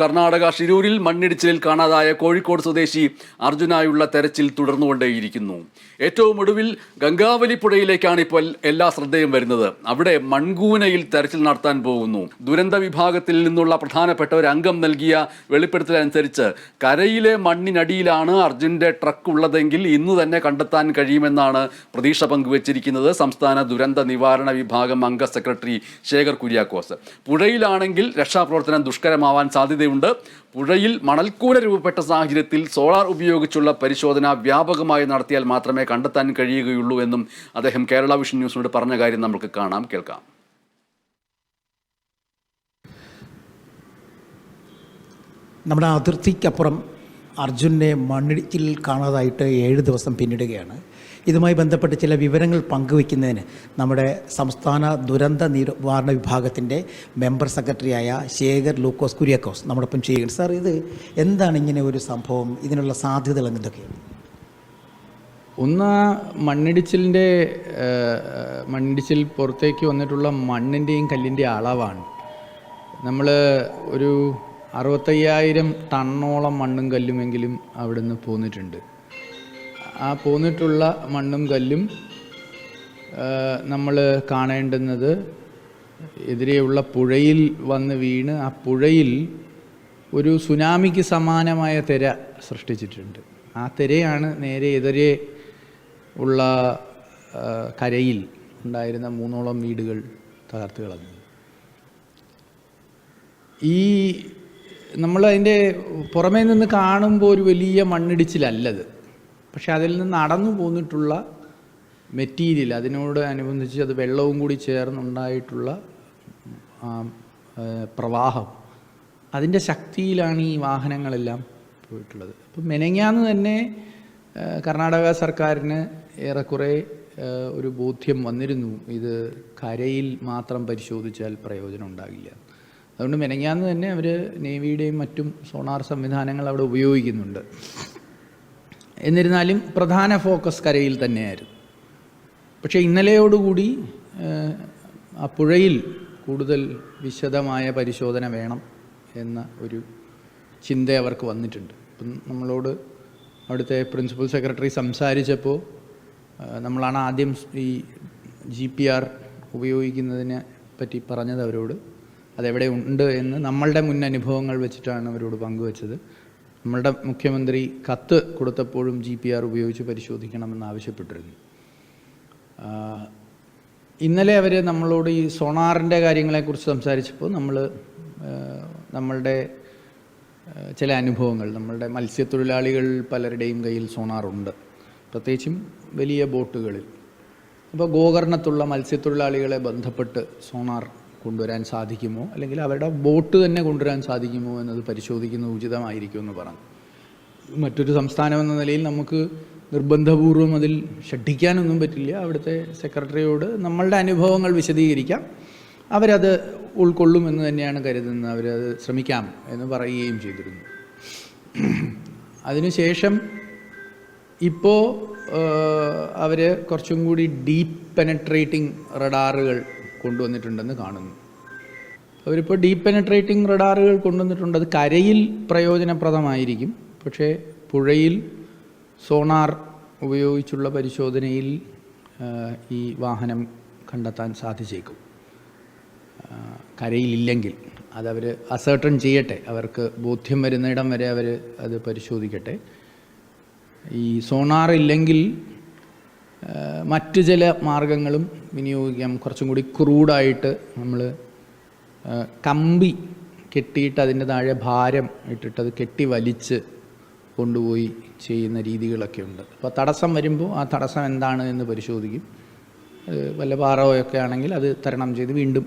കർണാടക ഷിരൂരിൽ മണ്ണിടിച്ചിലിൽ കാണാതായ കോഴിക്കോട് സ്വദേശി അർജുനായുള്ള തെരച്ചിൽ തുടർന്നുകൊണ്ടേയിരിക്കുന്നു. ഏറ്റവും ഒടുവിൽ ഗംഗാവലി പുഴയിലേക്കാണ് ഇപ്പോൾ എല്ലാ ശ്രദ്ധയും വരുന്നത്. അവിടെ മൺകൂനയിൽ തെരച്ചിൽ നടത്താൻ പോകുന്നു. ദുരന്ത വിഭാഗത്തിൽ നിന്നുള്ള പ്രധാനപ്പെട്ട ഒരു അംഗം നൽകിയ വെളിപ്പെടുത്തലനുസരിച്ച് കരയിലെ മണ്ണിനടിയിലാണ് അർജുന്റെ ട്രക്ക് ഉള്ളതെങ്കിൽ ഇന്ന് തന്നെ കണ്ടെത്താൻ കഴിയുമെന്നാണ് പ്രതീക്ഷ പങ്കുവച്ചിരിക്കുന്നത്. സംസ്ഥാന ദുരന്ത നിവാരണ വിഭാഗം അംഗ സെക്രട്ടറി ശേഖർ കുര്യാക്കോസ്. പുഴയിലാണെങ്കിൽ രക്ഷാപ്രവർത്തനം ദുഷ്കരമാവാൻ സാധ്യതയുണ്ട്. പുഴയിൽ മണൽക്കൂന രൂപപ്പെട്ട സാഹചര്യത്തിൽ സോളാർ ഉപയോഗിച്ചുള്ള പരിശോധന വ്യാപകമായി നടത്തിയാൽ മാത്രമേ കണ്ടെത്താൻ കഴിയുകയുള്ളൂ എന്നും അദ്ദേഹം കേരള വിഷൻ ന്യൂസിനോട് പറഞ്ഞ കാര്യം നമുക്ക് കാണാം. കേൾക്കാം. നമ്മുടെ അതിർത്തിക്കപ്പുറം അർജുനെ മണ്ണിടിച്ചിൽ കാണാതായിട്ട് ഏഴ് ദിവസം പിന്നിടുകയാണ്. ഇതുമായി ബന്ധപ്പെട്ട് ചില വിവരങ്ങൾ പങ്കുവയ്ക്കുന്നതിന് നമ്മുടെ സംസ്ഥാന ദുരന്ത നിവാരണ വിഭാഗത്തിന്റെ മെമ്പർ സെക്രട്ടറിയായ ശേഖർ ലൂക്കോസ് കുര്യാക്കോസ് നമ്മോടൊപ്പം ചെയ്യുകയാണ്. സാർ ഇത് എന്താണ് ഇങ്ങനെ ഒരു സംഭവം? ഇതിനുള്ള സാധ്യതകൾ എന്തൊക്കെയാണ്? ഒന്ന് മണ്ണിടിച്ചിലിന്റെ മണ്ണിടിച്ചിൽ പുറത്തേക്ക് വന്നിട്ടുള്ള മണ്ണിന്റെയും കല്ലിന്റെയും അളവാണ്. നമ്മൾ ഒരു അറുപത്തയ്യായിരം ടണ്ണോളം മണ്ണും കല്ലുമെങ്കിലും അവിടെ നിന്ന് പോന്നിട്ടുണ്ട്. ആ പോന്നിട്ടുള്ള മണ്ണും കല്ലും നമ്മൾ കാണേണ്ടുന്നത് എതിരെയുള്ള പുഴയിൽ വന്ന് വീണ് ആ പുഴയിൽ ഒരു സുനാമിക്ക് സമാനമായ തിര സൃഷ്ടിച്ചിട്ടുണ്ട്. ആ തിരയാണ് നേരെ എതിരെ ഉള്ള കരയിൽ ഉണ്ടായിരുന്ന മൂന്നോളം വീടുകൾ തകർത്ത് കളഞ്ഞത്. ഈ നമ്മൾ അതിന്റെ പുറമേ നിന്ന് കാണുമ്പോൾ ഒരു വലിയ മണ്ണിടിച്ചിലല്ലത്. പക്ഷെ അതിൽ നിന്ന് നടന്നു പോന്നിട്ടുള്ള മെറ്റീരിയൽ അതിനോട് അനുബന്ധിച്ച് അത് വെള്ളവും കൂടി ചേർന്നുണ്ടായിട്ടുള്ള പ്രവാഹം അതിന്റെ ശക്തിയിലാണ് ഈ വാഹനങ്ങളെല്ലാം പോയിട്ടുള്ളത്. അപ്പം മെനങ്ങാന്ന് തന്നെ കർണാടക സർക്കാരിന് ഏറെക്കുറെ ഒരു ബോധ്യം വന്നിരുന്നു. ഇത് കരയിൽ മാത്രം പരിശോധിച്ചാൽ പ്രയോജനം ഉണ്ടാകില്ല അതുകൊണ്ട് മെനങ്ങാന്ന് തന്നെ അവർ നേവിയുടെയും മറ്റും സോണാർ സംവിധാനങ്ങൾ അവിടെ ഉപയോഗിക്കുന്നുണ്ട്. എന്നിരുന്നാലും പ്രധാന ഫോക്കസ് കരയിൽ തന്നെയായിരുന്നു. പക്ഷേ ഇന്നലെയോടുകൂടി ആ പുഴയിൽ കൂടുതൽ വിശദമായ പരിശോധന വേണം എന്ന ഒരു ചിന്ത അവർക്ക് വന്നിട്ടുണ്ട്. ഇപ്പം നമ്മളോട് അവിടുത്തെ പ്രിൻസിപ്പൽ സെക്രട്ടറി സംസാരിച്ചപ്പോൾ നമ്മളാണ് ആദ്യം ഈ ജി പി ആർ ഉപയോഗിക്കുന്നതിനെ പറ്റി പറഞ്ഞത് അവരോട്. അതെവിടെ ഉണ്ട് എന്ന് നമ്മളുടെ മുൻ അനുഭവങ്ങൾ വെച്ചിട്ടാണ് അവരോട് പങ്കുവച്ചത്. നമ്മളുടെ മുഖ്യമന്ത്രി കത്ത് കൊടുത്തപ്പോഴും ജി പി ആർ ഉപയോഗിച്ച് പരിശോധിക്കണമെന്ന് ആവശ്യപ്പെട്ടിരുന്നു. ഇന്നലെ അവർ നമ്മളോട് ഈ സോണാറിന്റെ കാര്യങ്ങളെക്കുറിച്ച് സംസാരിച്ചപ്പോൾ നമ്മൾ നമ്മളുടെ ചില അനുഭവങ്ങൾ നമ്മളുടെ മത്സ്യത്തൊഴിലാളികൾ പലരുടെയും കയ്യിൽ സോണാറുണ്ട്. പ്രത്യേകിച്ചും വലിയ ബോട്ടുകളിൽ. അപ്പോൾ ഗോകർണത്തുള്ള മത്സ്യത്തൊഴിലാളികളെ ബന്ധപ്പെട്ട് സോണാർ കൊണ്ടുവരാൻ സാധിക്കുമോ? അല്ലെങ്കിൽ അവരുടെ ബോട്ട് തന്നെ കൊണ്ടുവരാൻ സാധിക്കുമോ എന്നത് പരിശോധിക്കുന്നത് ഉചിതമായിരിക്കും എന്ന് പറഞ്ഞു. മറ്റൊരു സംസ്ഥാനം എന്ന നിലയിൽ നമുക്ക് നിർബന്ധപൂർവം അതിൽ ഷഡിക്കാനൊന്നും പറ്റില്ല. അവിടുത്തെ സെക്രട്ടറിയോട് നമ്മളുടെ അനുഭവങ്ങൾ വിശദീകരിക്കാം. അവരത് ഉൾക്കൊള്ളുമെന്ന് തന്നെയാണ് കരുതുന്നത്. അവരത് ശ്രമിക്കാം എന്ന് പറയുകയും ചെയ്തിരുന്നു. അതിനുശേഷം ഇപ്പോൾ അവർ കുറച്ചും കൂടി ഡീപ്പ് പെനട്രേറ്റിംഗ് റഡാറുകൾ കൊണ്ടുവന്നിട്ടുണ്ടെന്ന് കാണുന്നു. അവരിപ്പോൾ ഡീപ്പ് പെനട്രേറ്റിംഗ് റഡാറുകൾ കൊണ്ടുവന്നിട്ടുണ്ട്. അത് കരയിൽ പ്രയോജനപ്രദമായിരിക്കും. പക്ഷേ പുഴയിൽ സോണാർ ഉപയോഗിച്ചുള്ള പരിശോധനയിൽ ഈ വാഹനം കണ്ടെത്താൻ സാധിച്ചേക്കും. കരയിലില്ലെങ്കിൽ. അതവർ അസേർട്ടൺ ചെയ്യട്ടെ. അവർക്ക് ബോധ്യം വരുന്നിടം വരെ അവർ അത് പരിശോധിക്കട്ടെ. ഈ സോണാർ ഇല്ലെങ്കിൽ മറ്റ് ചില മാർഗങ്ങളും വിനിയോഗിക്കാം. കുറച്ചും കൂടി ക്രൂഡായിട്ട് നമ്മൾ കമ്പി കെട്ടിയിട്ട് അതിന്റെ താഴെ ഭാരം ഇട്ടിട്ട് അത് കെട്ടി വലിച്ച് കൊണ്ടുപോയി ചെയ്യുന്ന രീതികളൊക്കെ ഉണ്ട്. അപ്പോൾ തടസ്സം വരുമ്പോൾ ആ തടസ്സം എന്താണ് എന്ന് പരിശോധിക്കും. വല്ല പാറയൊക്കെ ആണെങ്കിൽ അത് തരണം ചെയ്ത് വീണ്ടും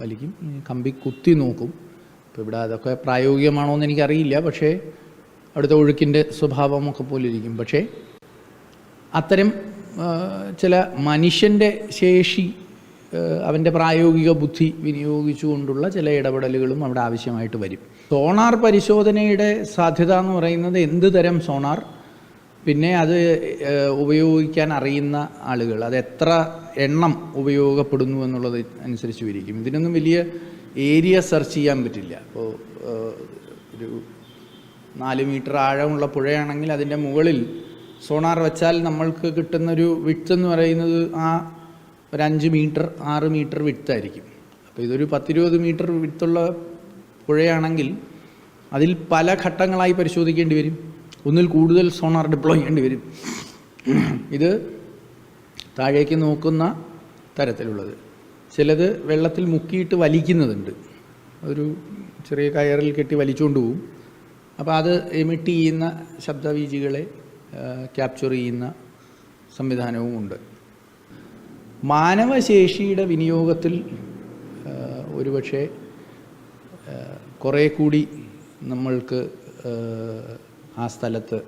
വലിക്കും. കമ്പി കുത്തി നോക്കും. ഇപ്പോൾ ഇവിടെ അതൊക്കെ പ്രായോഗികമാണോ എന്ന് എനിക്കറിയില്ല. പക്ഷേ അവിടുത്തെ ഒഴുക്കിന്റെ സ്വഭാവമൊക്കെ പോലെ ഇരിക്കും. പക്ഷേ അത്തരം ചില മനുഷ്യന്റെ ശേഷി അവന്റെ പ്രായോഗിക ബുദ്ധി വിനിയോഗിച്ചുകൊണ്ടുള്ള ചില ഇടപെടലുകളും അവിടെ ആവശ്യമായിട്ട് വരും. സോണാർ പരിശോധനയുടെ സാധ്യത എന്ന് പറയുന്നത് എന്ത് തരം സോണാർ? പിന്നെ അത് ഉപയോഗിക്കാൻ അറിയുന്ന ആളുകൾ അത് എത്ര എണ്ണം ഉപയോഗപ്പെടുന്നു എന്നുള്ളത് അനുസരിച്ച് വിരിക്കും. ഇതിനൊന്നും വലിയ ഏരിയ സെർച്ച് ചെയ്യാൻ പറ്റില്ല. അപ്പോൾ ഒരു നാല് മീറ്റർ ആഴമുള്ള പുഴയാണെങ്കിൽ അതിന്റെ മുകളിൽ സോണാർ വെച്ചാൽ നമ്മൾക്ക് കിട്ടുന്നൊരു വിട്ത് എന്ന് പറയുന്നത് ആ ഒരു അഞ്ച് മീറ്റർ ആറ് മീറ്റർ വിട്തായിരിക്കും അപ്പോൾ ഇതൊരു പത്തിരുപത് മീറ്റർ വിട്ടുള്ള പുഴയാണെങ്കിൽ അതിൽ പല ഘട്ടങ്ങളായി പരിശോധിക്കേണ്ടി വരും. ഒന്നിൽ കൂടുതൽ സോണാർ ഡിപ്ലോയ് ചെയ്യേണ്ടി വരും. ഇത് താഴേക്ക് നോക്കുന്ന തരത്തിലുള്ളത്. ചിലത് വെള്ളത്തിൽ മുക്കിയിട്ട് വലിക്കുന്നതുണ്ട്. ഒരു ചെറിയ കയറിൽ കെട്ടി വലിച്ചുകൊണ്ട് പോകും അപ്പോൾ അത് എമിറ്റ് ചെയ്യുന്ന ശബ്ദവീചികളെ ക്യാപ്ചർ ചെയ്യുന്ന സംവിധാനവും ഉണ്ട് മാനവശേഷിയുടെ വിനിയോഗത്തിൽ ഒരുപക്ഷെ കുറേ കൂടി നമ്മൾക്ക് ആ സ്ഥലത്ത്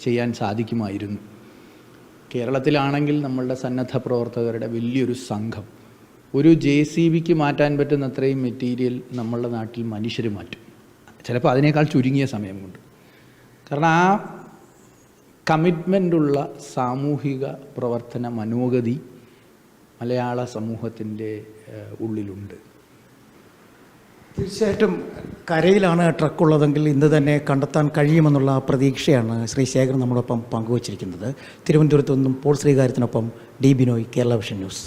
ചെയ്യാൻ സാധിക്കുമായിരുന്നു. കേരളത്തിലാണെങ്കിൽ നമ്മളുടെ സന്നദ്ധ പ്രവർത്തകരുടെ വലിയൊരു സംഘം. ഒരു ജെ സി ബിക്ക് മാറ്റാൻ പറ്റുന്ന അത്രയും മെറ്റീരിയൽ നമ്മളുടെ നാട്ടിൽ മനുഷ്യർ മാറ്റും. ചിലപ്പോൾ അതിനേക്കാൾ ചുരുങ്ങിയ സമയം കൊണ്ട്. കാരണം ആ കമ്മിറ്റ്മെന്റുള്ള സാമൂഹിക പ്രവർത്തന മനോഗതി മലയാള സമൂഹത്തിന്റെ ഉള്ളിലുണ്ട്. തീർച്ചയായിട്ടും കരയിലാണ് ട്രക്കുള്ളതെങ്കിൽ ഇന്ന് തന്നെ കണ്ടെത്താൻ കഴിയുമെന്നുള്ള പ്രതീക്ഷയാണ് ശ്രീ ശേഖർ നമ്മളൊപ്പം പങ്കുവച്ചിരിക്കുന്നത്. തിരുവനന്തപുരത്തു നിന്നും Paul ശ്രീകാര്യത്തിനൊപ്പം D Binoy Kerala Vision News.